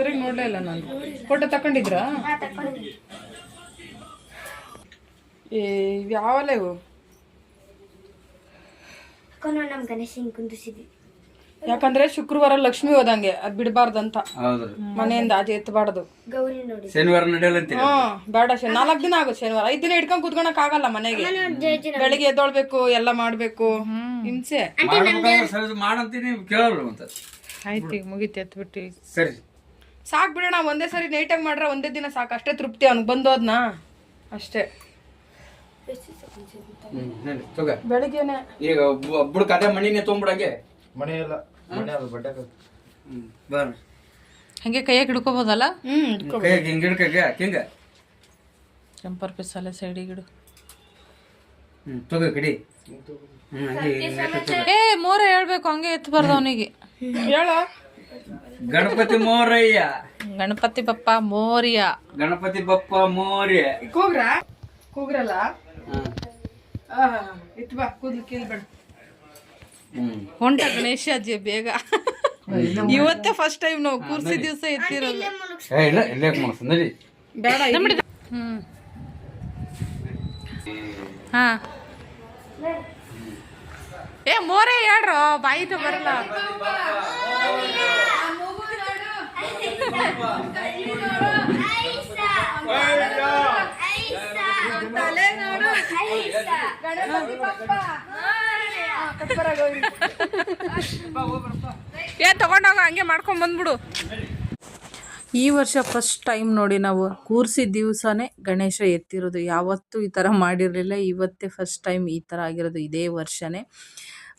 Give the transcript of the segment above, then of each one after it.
ಸರಿಯಾಗಿ ನೋಡಲೇ ಇಲ್ಲ ನಾನು. ಫೋಟೋ ತಗೊಂಡಿದ್ರಾ ಹಾ ತಕೊಂಡಿದ್ದೀನಿ. ಏ ಇವ್ ಯಾವಲ್ಲ ಇವು? ನಮ್ಮ ಗಣೇಶ ಹಿಂಗ್ ಕುಂದಿಸಿದ್ವಿ. ಯಾಕಂದ್ರೆ ಶುಕ್ರವಾರ ಲಕ್ಷ್ಮಿ ಹೋದಂಗೆ ಅದ್ ಬಿಡಬಾರ್ದಂತ. ಮನೆಯಿಂದ ಆಚೆ ಎತ್ತಬಾರ್ದು. ಗೌರಿ ನೋಡಿ. ಶನಿವಾರ ಹ್ಮ್ ಬೇಡ ಶನಿ ನಾಲ್ಕು ದಿನ ಆಗುತ್ತೆ ಶನಿವಾರ. ಐದ್ ದಿನ ಇಟ್ಕೊಂಡ್ ಕುತ್ಕೊಳಕ್ ಆಗಲ್ಲ ಮನೆಗೆ. ಬೆಳಿಗ್ಗೆ ಎದ್ದೊಳ್ಬೇಕು ಎಲ್ಲ ಮಾಡ್ಬೇಕು. ಹಿಂಸೆ. ಮಾಡಂತೀನಿ ಕೇಳಲ್ಲ ಆಯ್ತು ಈಗ ಮುಗಿತು ಎತ್ಬಿಟ್ಟು. ಸರಿ. ಸಾಕ್ ಬಿಡೋಣ ಒಂದೇ ಸರಿ ನೈಟಾಗಿ ಮಾಡ್ರೆ ಒಂದೇ ದಿನ ಸಾಕು. ಅಷ್ಟೇ ತೃಪ್ತಿ ಅವ್ನಿಗೆ ಬಂದೋದ್ನಾ. ಅಷ್ಟೇ. ಹ್ಮ್ ಹೇಳಿ ತಗ. ಬೆಳಿಗ್ಗೆನೆ. ಈಗ ಒಬ್ಬ ಒಬ್ಬಳು ಕದೆ ಮಣಿನೇ ತೊಗೊಂಬಿಡಂಗೆ ಮನೆ ಇಲ್ಲ ಮನೆ ಅದು ಬಟ್ಟೆ ಹ್ಮ್ ಬರ್ರಿ ಹಂಗೆ ಕೈಯಾಗ ಹಿಡ್ಕೋಬೋದಲ್ಲ? ಹ್ಮ್ ಕೈ ಹಿಂಗ ಹಿಡ್ಕಗೆ ಹಿಂಗ. ಜಂಪರ್ ಪೀಸ್ ಅಲ್ಲೇ ಸೈಡಿಗೆ ಇಡು. ಹ್ಮ್ ತಗ ಕಡಿ. ಹ್ಮ್ ಹಂಗೆ. ಏ ಮೋರ ಹೇಳ್ಬೇಕು ಹಂಗೆ ಎತ್ತಬಾರ್ದು ಅವನಿಗೆ. ಹೇಳೋ. ಗಣಪತಿ ಮೋರಯ್ಯ. ಗಣಪತಿ ಬಪ್ಪ ಮೋರ್ಯ. ಗಣಪತಿ ಬಪ್ಪ ಮೋರ್ಯ. ಕೂಗ್ರ? ಕೂಗ್ರಲ್ಲ? ಇತ್ತು ಬಾ ಕೂದ್ಲು ಕೀಲ್ಬೇಡ ಹೊಂಟ ಗಣೇಶ ಅಜ್ಜಿ ಬೇಗ ಇವತ್ತೇ ಫಸ್ಟ್ ಟೈಮ್ ನಾವು ಕೂರ್ಸಿ ದಿವಸ ಎತ್ತಿರೋದು. ಏ ಇಲ್ಲ ಇಲ್ಲೇ ಮಾಡ್ಸ ನಡಿ. ಬೇಡ. ಹ್ಮ್. ಹಾ. ಏ ಮೋರೆ ಹೇಳ್ರೋ ಬಾಯಿದು ಬರಲ್ಲ. ಏ, ತಗೊಂಡೋಗ, ಹಂಗೆ ಮಾಡ್ಕೊಂಡ್ ಬಂದ್ಬಿಡು. ಈ ವರ್ಷ ಫಸ್ಟ್ ಟೈಮ್ ನೋಡಿ ನಾವು ಕೂರಿಸಿ ದಿವಸನೇ ಗಣೇಶ ಎತ್ತಿರೋದು. ಯಾವತ್ತೂ ಈ ಥರ ಮಾಡಿರಲಿಲ್ಲ. ಇವತ್ತೇ ಫಸ್ಟ್ ಟೈಮ್ ಈ ಥರ ಆಗಿರೋದು ಇದೇ ವರ್ಷನೇ.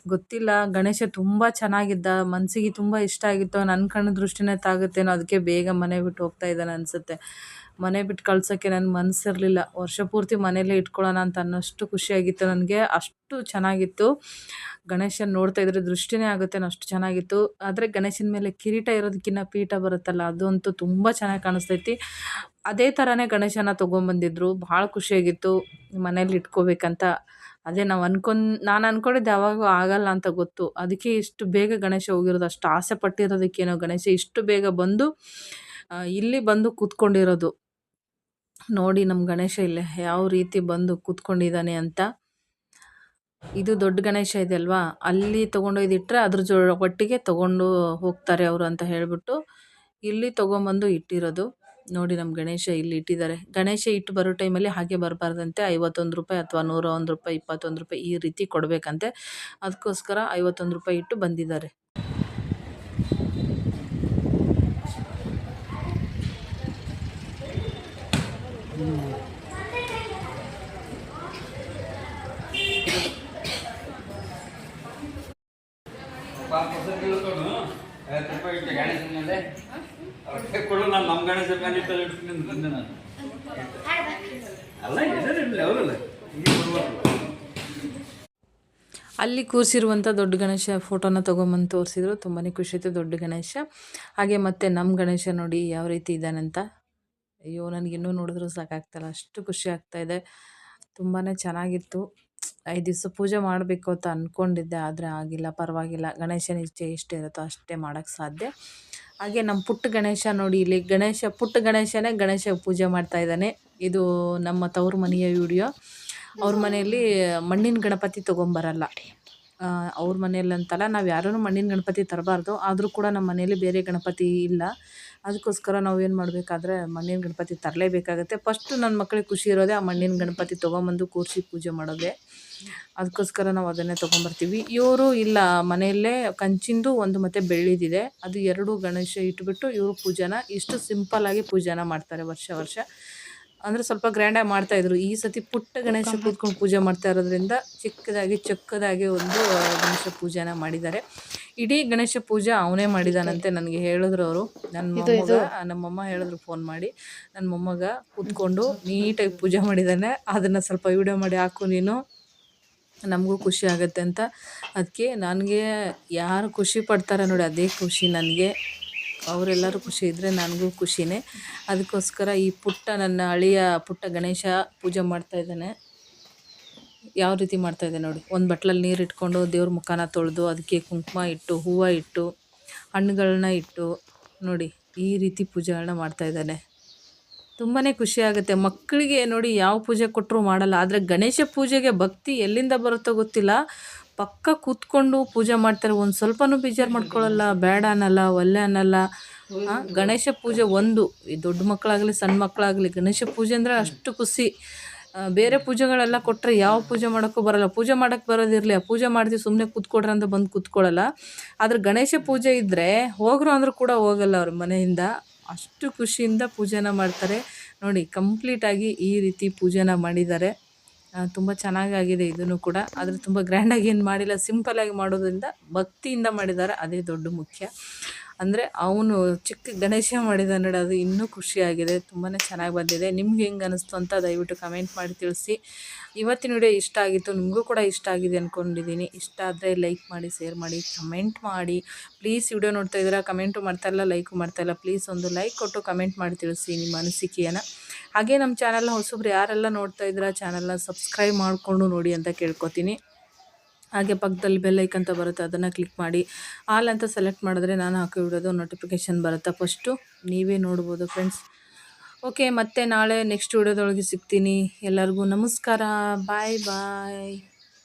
ಗೊತ್ತಿಲ್ಲ. ಗಣೇಶ ತುಂಬ ಚೆನ್ನಾಗಿದ್ದ ಮನಸ್ಸಿಗೆ ತುಂಬ ಇಷ್ಟ ಆಗಿತ್ತು. ನನ್ನ ಕಣ್ಣು ದೃಷ್ಟಿನೇ ತಾಗುತ್ತೇನೋ ಅದಕ್ಕೆ ಬೇಗ ಮನೆ ಬಿಟ್ಟು ಹೋಗ್ತಾ ಇದ್ದಾನೆ ಅನಿಸುತ್ತೆ. ಮನೆ ಬಿಟ್ಟು ಕಳ್ಸೋಕ್ಕೆ ನನ್ನ ಮನಸ್ಸಿರಲಿಲ್ಲ ವರ್ಷ ಪೂರ್ತಿ ಮನೇಲೇ ಇಟ್ಕೊಳ್ಳೋಣ ಅಂತ ಅನ್ನೋಷ್ಟು ಖುಷಿಯಾಗಿತ್ತು ನನಗೆ. ಅಷ್ಟು ಚೆನ್ನಾಗಿತ್ತು. ಗಣೇಶನ ನೋಡ್ತಾ ಇದ್ರೆ ದೃಷ್ಟಿನೇ ಆಗುತ್ತೆ, ಅಷ್ಟು ಚೆನ್ನಾಗಿತ್ತು. ಆದರೆ ಗಣೇಶನ ಮೇಲೆ ಕಿರೀಟ ಇರೋದಕ್ಕಿಂತ ಪೀಠ ಬರುತ್ತಲ್ಲ, ಅದಂತೂ ತುಂಬ ಚೆನ್ನಾಗಿ ಕಾಣಿಸ್ತೈತಿ. ಅದೇ ಥರನೇ ಗಣೇಶನ ತೊಗೊಂಬಂದಿದ್ರು. ಭಾಳ ಖುಷಿಯಾಗಿತ್ತು ಮನೇಲಿ ಇಟ್ಕೋಬೇಕಂತ. ಅದೇ ನಾವು ಅನ್ಕೊಂಡ್, ನಾನು ಅನ್ಕೊಂಡಿದ್ದೆ ಯಾವಾಗೂ ಆಗಲ್ಲ ಅಂತ ಗೊತ್ತು. ಅದಕ್ಕೆ ಇಷ್ಟು ಬೇಗ ಗಣೇಶ ಹೋಗಿರೋದು, ಅಷ್ಟು ಆಸೆ ಪಟ್ಟಿರೋದಕ್ಕೇನೋ ಗಣೇಶ ಇಷ್ಟು ಬೇಗ ಬಂದು ಇಲ್ಲಿ ಬಂದು ಕೂತ್ಕೊಂಡಿರೋದು. ನೋಡಿ ನಮ್ಮ ಗಣೇಶ ಇಲ್ಲೇ, ಯಾವ ರೀತಿ ಬಂದು ಕೂತ್ಕೊಂಡಿದ್ದಾನೆ ಅಂತ. ಇದು ದೊಡ್ಡ ಗಣೇಶ ಇದೆ ಅಲ್ವಾ? ಅಲ್ಲಿ ತೊಗೊಂಡೊಯ್ದಿಟ್ರೆ ಅದ್ರ ಜೊ, ಒಟ್ಟಿಗೆ ತೊಗೊಂಡು ಹೋಗ್ತಾರೆ ಅವರು ಅಂತ ಹೇಳಿಬಿಟ್ಟು, ಇಲ್ಲಿ ತೊಗೊಂಬಂದು ಇಟ್ಟಿರೋದು. ನೋಡಿ ನಮ್ಮ ಗಣೇಶ ಇಲ್ಲಿ ಇಟ್ಟಿದ್ದಾರೆ. ಗಣೇಶ ಇಟ್ಟು ಬರೋ ಟೈಮಲ್ಲಿ ಹಾಗೆ ಬರಬಾರ್ದಂತೆ ಐವತ್ತೊಂದು ರೂಪಾಯಿ ಅಥವಾ ನೂರ ಒಂದು ರೂಪಾಯಿ, ಇಪ್ಪತ್ತೊಂದು ರೂಪಾಯಿ ಈ ರೀತಿ ಕೊಡಬೇಕಂತೆ. ಅದಕ್ಕೋಸ್ಕರ ಐವತ್ತೊಂದು ರೂಪಾಯಿ ಇಟ್ಟು ಬಂದಿದ್ದಾರೆ. ಕೊಡು ನಾನು ನಮ್ಮ ಗಣೇಶನ ಮೇಲೆ ಬಂದೆ ನಾನು ಅಲ್ಲ ಅವರಲ್ಲ ಅಲ್ಲಿ ಕೂರಿಸಿರುವಂಥ ದೊಡ್ಡ ಗಣೇಶ ಫೋಟೋನ ತೊಗೊಂಬಂದು ತೋರಿಸಿದ್ರು. ತುಂಬಾ ಖುಷಿ ಆಯಿತು ದೊಡ್ಡ ಗಣೇಶ. ಹಾಗೆ ಮತ್ತೆ ನಮ್ಮ ಗಣೇಶ ನೋಡಿ ಯಾವ ರೀತಿ ಇದ್ದಾನಂತ ಅಯ್ಯೋ ನನಗಿನ್ನೂ ನೋಡಿದ್ರು ಸಾಕಾಗ್ತಲ್ಲ. ಅಷ್ಟು ಖುಷಿ ಆಗ್ತಾ ಇದೆ. ತುಂಬಾ ಚೆನ್ನಾಗಿತ್ತು. ಐದು ದಿವಸ ಪೂಜೆ ಮಾಡಬೇಕು ಅಂತ ಅಂದ್ಕೊಂಡಿದ್ದೆ ಆದರೆ ಆಗಿಲ್ಲ, ಪರವಾಗಿಲ್ಲ. ಗಣೇಶನ ಇಚ್ಛೆ ಎಷ್ಟು ಇರುತ್ತೋ ಅಷ್ಟೇ ಮಾಡೋಕ್ಕೆ ಸಾಧ್ಯ. ಹಾಗೆ ನಮ್ಮ ಪುಟ್ಟ ಗಣೇಶ ನೋಡಿ ಇಲ್ಲಿ ಗಣೇಶ, ಪುಟ್ಟ ಗಣೇಶನೇ ಗಣೇಶ ಪೂಜೆ ಮಾಡ್ತಾ ಇದ್ದಾನೆ. ಇದು ನಮ್ಮ ತವ್ರ ಮನೆಯ ವಿಡಿಯೋ ಅವ್ರ ಮನೆಯಲ್ಲಿ ಮಣ್ಣಿನ ಗಣಪತಿ ತೊಗೊಂಬರಲ್ಲ. ಅವ್ರ ಮನೇಲಿ ಅಂತಲ್ಲ, ನಾವು ಯಾರೂ ಮಣ್ಣಿನ ಗಣಪತಿ ತರಬಾರ್ದು. ಆದರೂ ಕೂಡ ನಮ್ಮ ಮನೇಲಿ ಬೇರೆ ಗಣಪತಿ ಇಲ್ಲ. ಅದಕ್ಕೋಸ್ಕರ ನಾವು ಏನು ಮಾಡಬೇಕಾದ್ರೆ ಮಣ್ಣಿನ ಗಣಪತಿ ತರಲೇಬೇಕಾಗತ್ತೆ. ಫಸ್ಟು ನನ್ನ ಮಕ್ಳಿಗೆ ಖುಷಿ ಇರೋದೇ ಆ ಮಣ್ಣಿನ ಗಣಪತಿ ತೊಗೊಂಬಂದು ಕೂರಿಸಿ ಪೂಜೆ ಮಾಡೋದೆ. ಅದಕ್ಕೋಸ್ಕರ ನಾವು ಅದನ್ನೇ ತೊಗೊಂಬರ್ತೀವಿ. ಇವರು ಇಲ್ಲ, ಮನೆಯಲ್ಲೇ ಕಂಚಿಂದು ಒಂದು ಮತ್ತು ಬೆಳ್ಳಿದಿದೆ. ಅದು ಎರಡು ಗಣೇಶ ಇಟ್ಬಿಟ್ಟು ಇವರು ಪೂಜೆನ ಇಷ್ಟು ಸಿಂಪಲ್ಲಾಗಿ ಪೂಜೆನ ಮಾಡ್ತಾರೆ ವರ್ಷ ವರ್ಷ. ಅಂದರೆ ಸ್ವಲ್ಪ ಗ್ರ್ಯಾಂಡಾಗಿ ಮಾಡ್ತಾಯಿದ್ರು ಈ ಸತಿ ಪುಟ್ಟ ಗಣೇಶ ಕೂತ್ಕೊಂಡು ಪೂಜೆ ಮಾಡ್ತಾ ಇರೋದ್ರಿಂದ ಚಿಕ್ಕದಾಗಿ ಚೊಕ್ಕದಾಗಿ ಒಂದು ಗಣೇಶ ಪೂಜೆನ ಮಾಡಿದ್ದಾರೆ. ಇಡೀ ಗಣೇಶ ಪೂಜೆ ಅವನೇ ಮಾಡಿದಾನಂತೆ ನನಗೆ ಹೇಳಿದ್ರು ಅವರು. ನನ್ನ ಮೊಮ್ಮಗ ನಮ್ಮಮ್ಮ ಹೇಳಿದ್ರು ಫೋನ್ ಮಾಡಿ. ನನ್ನ ಮೊಮ್ಮಗ ಕೂತ್ಕೊಂಡು ನೀಟಾಗಿ ಪೂಜೆ ಮಾಡಿದ್ದಾನೆ ಅದನ್ನು ಸ್ವಲ್ಪ ವಿಡಿಯೋ ಮಾಡಿ ಹಾಕು ನೀನು. ನಮಗೂ ಖುಷಿ ಆಗುತ್ತೆ ಅಂತ. ಅದಕ್ಕೆ ನನಗೆ ಯಾರು ಖುಷಿ ಪಡ್ತಾರೆ ನೋಡಿ ಅದೇ ಖುಷಿ ನನಗೆ. ಅವರೆಲ್ಲರೂ ಖುಷಿ ಇದ್ದರೆ ನನಗೂ ಖುಷಿನೇ. ಅದಕ್ಕೋಸ್ಕರ ಈ ಪುಟ್ಟ ನನ್ನ ಅಳಿಯ ಪುಟ್ಟ ಗಣೇಶ ಪೂಜೆ ಮಾಡ್ತಾ ಇದ್ದಾನೆ. ಯಾವ ರೀತಿ ಮಾಡ್ತಾ ಇದ್ದೆ ನೋಡಿ. ಒಂದು ಬಟ್ಲಲ್ಲಿ ನೀರು ಇಟ್ಕೊಂಡು ದೇವ್ರ ಮುಖನ ತೊಳೆದು ಅದಕ್ಕೆ ಕುಂಕುಮ ಇಟ್ಟು, ಹೂವು ಇಟ್ಟು ಹಣ್ಣುಗಳನ್ನ ಇಟ್ಟು ನೋಡಿ ಈ ರೀತಿ ಪೂಜೆಗಳನ್ನ ಮಾಡ್ತಾ ಇದ್ದಾನೆ. ತುಂಬಾ ಖುಷಿ ಆಗುತ್ತೆ. ಮಕ್ಕಳಿಗೆ ನೋಡಿ ಯಾವ ಪೂಜೆ ಕೊಟ್ಟರು ಮಾಡಲ್ಲ. ಆದರೆ ಗಣೇಶ ಪೂಜೆಗೆ ಭಕ್ತಿ ಎಲ್ಲಿಂದ ಬರುತ್ತೋ ಗೊತ್ತಿಲ್ಲ. ಪಕ್ಕ ಕೂತ್ಕೊಂಡು ಪೂಜೆ ಮಾಡ್ತಾರೆ. ಒಂದು ಸ್ವಲ್ಪನೂ ಬೇಜಾರು ಮಾಡ್ಕೊಳ್ಳಲ್ಲ ಬೇಡ ಅನ್ನಲ್ಲ, ಒಲ್ಲೆ ಅನ್ನಲ್ಲ. ಗಣೇಶ ಪೂಜೆ ಒಂದು. ಈ ದೊಡ್ಡ ಮಕ್ಕಳಾಗಲಿ, ಸಣ್ಣ ಮಕ್ಕಳಾಗಲಿ ಗಣೇಶ ಪೂಜೆ ಅಂದರೆ ಅಷ್ಟು ಖುಷಿ. ಬೇರೆ ಪೂಜೆಗಳೆಲ್ಲ ಕೊಟ್ಟರೆ ಯಾವ ಪೂಜೆ ಮಾಡೋಕ್ಕೂ ಬರೋಲ್ಲ. ಪೂಜೆ ಮಾಡೋಕ್ಕೆ ಬರೋದಿರಲಿ ಪೂಜೆ ಮಾಡ್ತೀವಿ ಸುಮ್ಮನೆ ಕೂತ್ಕೊಡ್ರಿ ಅಂತ ಬಂದು ಕೂತ್ಕೊಳ್ಳಲ್ಲ ಆದರೆ ಗಣೇಶ ಪೂಜೆ ಇದ್ದರೆ ಹೋಗ್ರು ಅಂದರೂ ಕೂಡ ಹೋಗಲ್ಲ ಅವ್ರ ಮನೆಯಿಂದ. ಅಷ್ಟು ಖುಷಿಯಿಂದ ಪೂಜೆನ ಮಾಡ್ತಾರೆ. ನೋಡಿ ಕಂಪ್ಲೀಟಾಗಿ ಈ ರೀತಿ ಪೂಜೆನ ಮಾಡಿದ್ದಾರೆ. ತುಂಬ ಚೆನ್ನಾಗಾಗಿದೆ ಇದನ್ನು ಕೂಡ. ಆದರೆ ತುಂಬ ಗ್ರ್ಯಾಂಡಾಗಿ ಏನು ಮಾಡಿಲ್ಲ. ಸಿಂಪಲಾಗಿ ಮಾಡೋದ್ರಿಂದ ಭಕ್ತಿಯಿಂದ ಮಾಡಿದ್ದಾರೆ. ಅದೇ ದೊಡ್ಡ ಮುಖ್ಯ. ಅಂದರೆ ಅವನು ಚಿಕ್ಕ ಗಣೇಶ ಮಾಡಿದ ನೋಡಿ ಅದು ಇನ್ನೂ ಖುಷಿಯಾಗಿದೆ ತುಂಬಾ ಚೆನ್ನಾಗಿ ಬಂದಿದೆ. ನಿಮ್ಗೆ ಹೆಂಗೆ ಅನಿಸ್ತು ಅಂತ ದಯವಿಟ್ಟು ಕಮೆಂಟ್ ಮಾಡಿ ತಿಳಿಸಿ. ಇವತ್ತಿನ ವಿಡಿಯೋ ಇಷ್ಟ ಆಗಿತ್ತು, ನಿಮಗೂ ಕೂಡ ಇಷ್ಟ ಆಗಿದೆ ಅಂದ್ಕೊಂಡಿದ್ದೀನಿ ಇಷ್ಟ ಆದರೆ ಲೈಕ್ ಮಾಡಿ ಶೇರ್ ಮಾಡಿ ಕಮೆಂಟ್ ಮಾಡಿ. ಪ್ಲೀಸ್ ವಿಡಿಯೋ ನೋಡ್ತಾ ಇದ್ದೀರಾ ಕಮೆಂಟು ಮಾಡ್ತಾಯಿಲ್ಲ ಲೈಕು ಮಾಡ್ತಾಯಿಲ್ಲ ಪ್ಲೀಸ್ ಒಂದು ಲೈಕ್ ಕೊಟ್ಟು ಕಮೆಂಟ್ ಮಾಡಿ ತಿಳಿಸಿ ನಿಮ್ಮ ಅನಿಸಿಕೆಯನ್ನು. ಹಾಗೆ ನಮ್ಮ ಚಾನಲ್ನ ಹೊಸಬ್ರು ಯಾರೆಲ್ಲ ನೋಡ್ತಾ ಇದ್ದೀರಾ ಚಾನಲ್ನ ಸಬ್ಸ್ಕ್ರೈಬ್ ಮಾಡಿಕೊಂಡು ನೋಡಿ ಅಂತ ಕೇಳ್ಕೊತೀನಿ. ಹಾಗೆ ಪಕ್ಕದಲ್ಲಿ ಬೆಲ್ ಐಕನ್ ಅಂತ ಬರುತ್ತೆ, ಅದನ್ನು ಕ್ಲಿಕ್ ಮಾಡಿ. ಆಲ್ ಅಂತ ಸೆಲೆಕ್ಟ್ ಮಾಡಿದ್ರೆ ನಾನು ಹಾಕಿಬಿಡೋದು ನೋಟಿಫಿಕೇಶನ್ ಬರುತ್ತೆ ಫಸ್ಟು ನೀವೇ ನೋಡ್ಬೋದು ಫ್ರೆಂಡ್ಸ್ ಓಕೆ ಮತ್ತೆ ನಾಳೆ ನೆಕ್ಸ್ಟ್ ವಿಡಿಯೋದೊಳಗೆ ಸಿಗ್ತೀನಿ. ಎಲ್ಲರಿಗೂ ನಮಸ್ಕಾರ. ಬಾಯ್ ಬಾಯ್